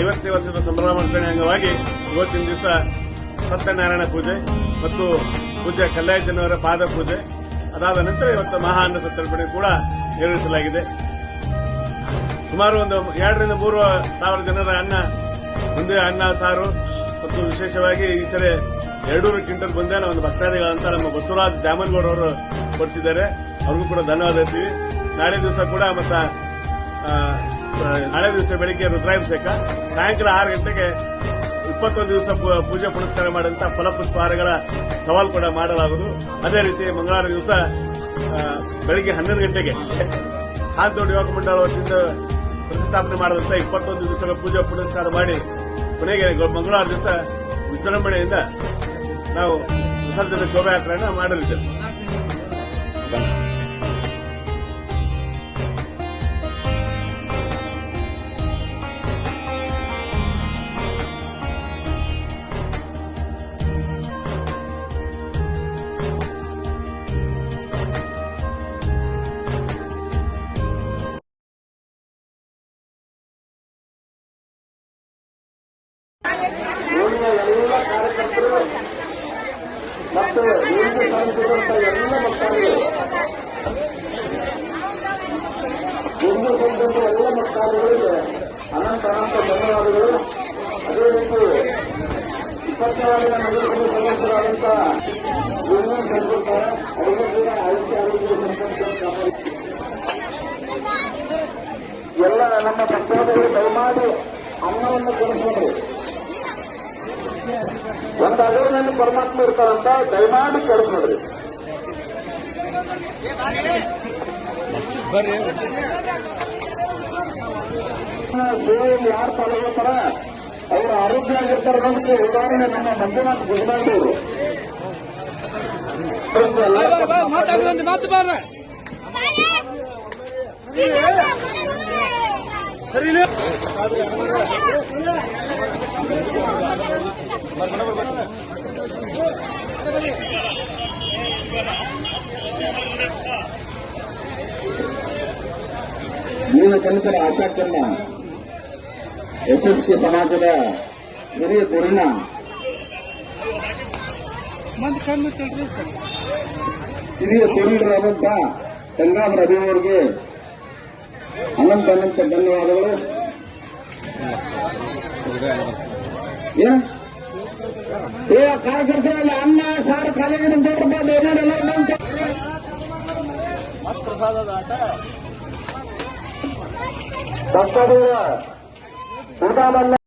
ಐವತ್ತನೇ ವರ್ಷದ ಸಂಭ್ರಮಾಚರಣೆ ಅಂಗವಾಗಿ ಇವತ್ತಿನ ದಿವಸ ಸತ್ಯನಾರಾಯಣ ಪೂಜೆ ಮತ್ತು ಪೂಜೆ ಕಲ್ಯಾಣಜನವರ ಪಾದ ಪೂಜೆ. ಅದಾದ ನಂತರ ಇವತ್ತು ಮಹಾನ್ನ ಸತ್ತರ್ಪಣೆ ಕೂಡ ನಿರ್ವಹಿಸಲಾಗಿದೆ ಸುಮಾರು ಒಂದು ಎರಡರಿಂದ ಮೂರು ಸಾವಿರ ಜನರ ಅನ್ನ ಮುಂದೆ ಅನ್ನ, ಸಾರು ಮತ್ತು ವಿಶೇಷವಾಗಿ ಈ ಸರಿ ಎರಡೂರು ಕ್ವಿಂಟಲ್ ಬಂದೇನ ಒಂದು ಭಕ್ತಾದಿಗಳಂತ ನಮ್ಮ ಬಸವರಾಜ್ ದ್ಯಾಮನಗೌಡ ಅವರು ಕೊಡಿಸಿದ್ದಾರೆ. ಅವ್ರಿಗೂ ಕೂಡ ಧನ್ಯವಾದ ಹೇಳ್ತೀವಿ. ನಾಳೆ ದಿವಸ ಕೂಡ ಮತ್ತ ನಾಳೆ ದಿವಸ ಬೆಳಿಗ್ಗೆ ರುದ್ರಾಭಿಷೇಕ, ಸಾಯಂಕಾಲ ಆರು ಗಂಟೆಗೆ ಇಪ್ಪತ್ತೊಂದು ದಿವಸ ಪೂಜೆ ಪುನಸ್ಕಾರ ಮಾಡಿದಂತ ಫಲಪುಷ್ಪಹಾರಗಳ ಸವಾಲು ಕೂಡ ಮಾಡಲಾಗುವುದು. ಅದೇ ರೀತಿ ಮಂಗಳವಾರ ದಿವಸ ಬೆಳಿಗ್ಗೆ ಹನ್ನೊಂದು ಗಂಟೆಗೆ ಹಾತೋಡಿ ಯುವಕ ಮಂಡಳ ವತಿಯಿಂದ ಪ್ರತಿಷ್ಠಾಪನೆ ಮಾಡಿದಂತ ಇಪ್ಪತ್ತೊಂದು ದಿವಸಗಳ ಪೂಜೆ ಪುನಸ್ಕಾರ ಮಾಡಿ ಕೊನೆಗೆ ಮಂಗಳವಾರ ದಿವಸ ವಿಜೃಂಭಣೆಯಿಂದ ನಾವು ವಿಸರ್ಜನೆ ಶೋಭಾಯಾತ್ರೆಯನ್ನು ಮಾಡಲಿದ್ದೇವೆ. ಮತ್ತು ವೇದಿಕೆ ಸಾಧಿಸಿದಂತ ಎಲ್ಲ ಮಕ್ಕಳಿಗೆ ಹಿಂದೂ ಬಂದಂತ ಎಲ್ಲ ಮಕ್ಕಳಿಗೆ ಅನಂತ ಅನಂತ ಧನ್ಯವಾದಗಳು. ಅದೇ ರೀತಿ ಇಪ್ಪತ್ತನೇ ನಗರದಲ್ಲಿ ಸದಸ್ಯರಾದಂತ ಯೂನಿಯನ್ ಕಲ್ಪಿರ್ತಾರೆ ಅವರಿಗೂ ಆಯ್ಕೆ ಆರೋಗ್ಯ ಸಂಪರ್ಕ ಎಲ್ಲ ನಮ್ಮ ಪಕ್ಷದಲ್ಲಿ ದಯಮಾಡಿ ಅನ್ನವನ್ನು ಕೊಡಿಸ್ಕೊಂಡ್ರಿ ಒಂದು ಅಗಲಿನಲ್ಲಿ ಪರಮಾತ್ಮ ಇರ್ತಾರಂತ ದಯಮಾಡಿ ಕೇಳಿಸ್ ನೋಡ್ರಿ. ಸೇವೆಯಲ್ಲಿ ಯಾರು ಪಾಲ್ಗೊಳ್ತಾರ? ಅವರು ಆರೋಗ್ಯ ಆಗಿರ್ತಾರೆ ಅನ್ನೋದಕ್ಕೆ ಉದಾಹರಣೆ ನಮ್ಮ ಮಂಜುನಾಥ್ ಗುಜರಾತ್ ಅವರು. ಮಾತಾಡುವಂತೆ ಮಾತು ಬಾರ ಸರಿ ದೀನ ಕನಕರ ಆಶಾಕರಣ ಯಶಸ್ವಿ ಸಮಾಜದ ಹಿರಿಯ ಧುರೀಣ ಹಿರಿಯ ಧುರೀಣರಾದಂತ ಗಂಗಾಧರ ರವಿ ಅವರಿಗೆ ಅನಂತ ಅನಂತ ಧನ್ಯವಾದಗಳು. ಏನ್ ಏ ಕಾರ್ಯಕರ್ತರಲ್ಲಿ ಅನ್ನ ಸಾರು ಕಾಲೇಜಿನ ದೊಡ್ಡ ದಯಮಾಡಿ ಎಲ್ಲರೂ ಬಂದು ಭಕ್ತಾದಿಗಳ ಊಟ